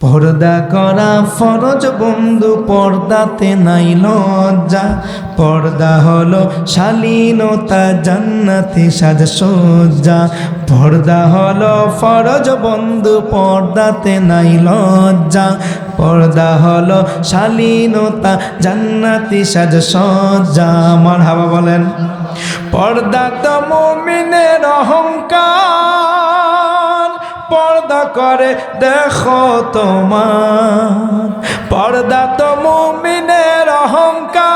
পর্দা করা ফরজ, বন্ধু, পর্দাতে নাই লজ্জা। পর্দা হলো শালীনতা, জান্নাতি সাজ সজ্জা পর্দা হলো ফরজ, বন্ধু, পর্দাতে নাই লজ্জা। পর্দা হলো শালীনতা, জান্নাতি সাজ সজ্জা আমার হাবা বলেন, পর্দা তো মুমিনের করে দেখো তোমার। পর্দা তো মুমিনের অহংকার।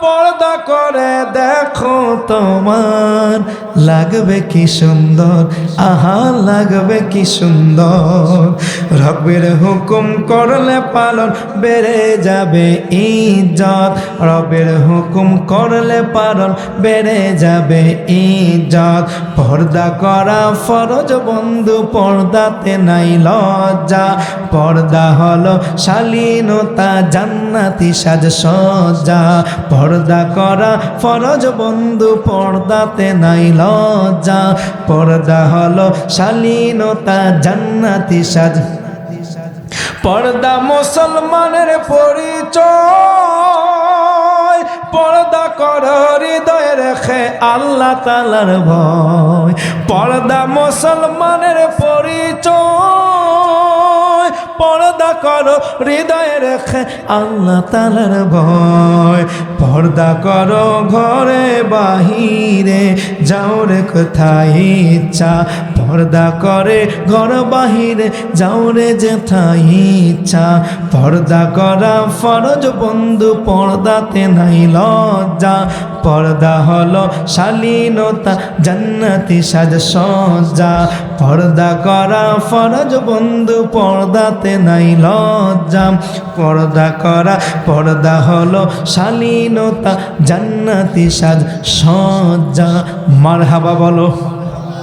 পর্দা করে দেখো তোমার। লাগবে কি সুন্দর? আহা, লাগবে কি সুন্দর? রবের হুকুম করলে পালন বেড়ে যাবে ইজ্জত। রবের হুকুম করলে পালন বেড়ে যাবে ইজ্জত। পর্দা করা ফরজ বন্ধু, পর্দাতে নাই লজ্জা। পর্দা হলো শালীনতা, জান্নাতি সাজ সজ্জা। পর্দা করা ফরজ বন্ধু, পর্দাতে নাই লজ্জা। পর্দা হলো শালীনতা, জান্নাতি সাজ পর্দা মুসলমানের পরিচয়। পর্দা কর হৃদয়ে রেখে আল্লাহ তালার ভয়। পর্দা মুসলমানের পরিচয়। পর্দা করো হৃদয়ে রেখে আল্লাহ তালার ভয়। পর্দা করো ঘরে বাহিরে যাও রে কোথায় ইচ্ছা পর্দা করে ঘর বাহিরে যাও রে যেথায় ইচ্ছা। পর্দা করা ফরজ বন্ধু, পর্দাতে নাই লজ্জা। পর্দা হলো শালীনতা, জান্নাতি সাজ সজ্জা। পর্দা করা ফরজ বন্ধু, পর্দাতে নাই লজ্জা। পর্দা করা, পর্দা হলো শালীনতা, জান্নাতি সাজ সজ্জা। মারহাবা বলো।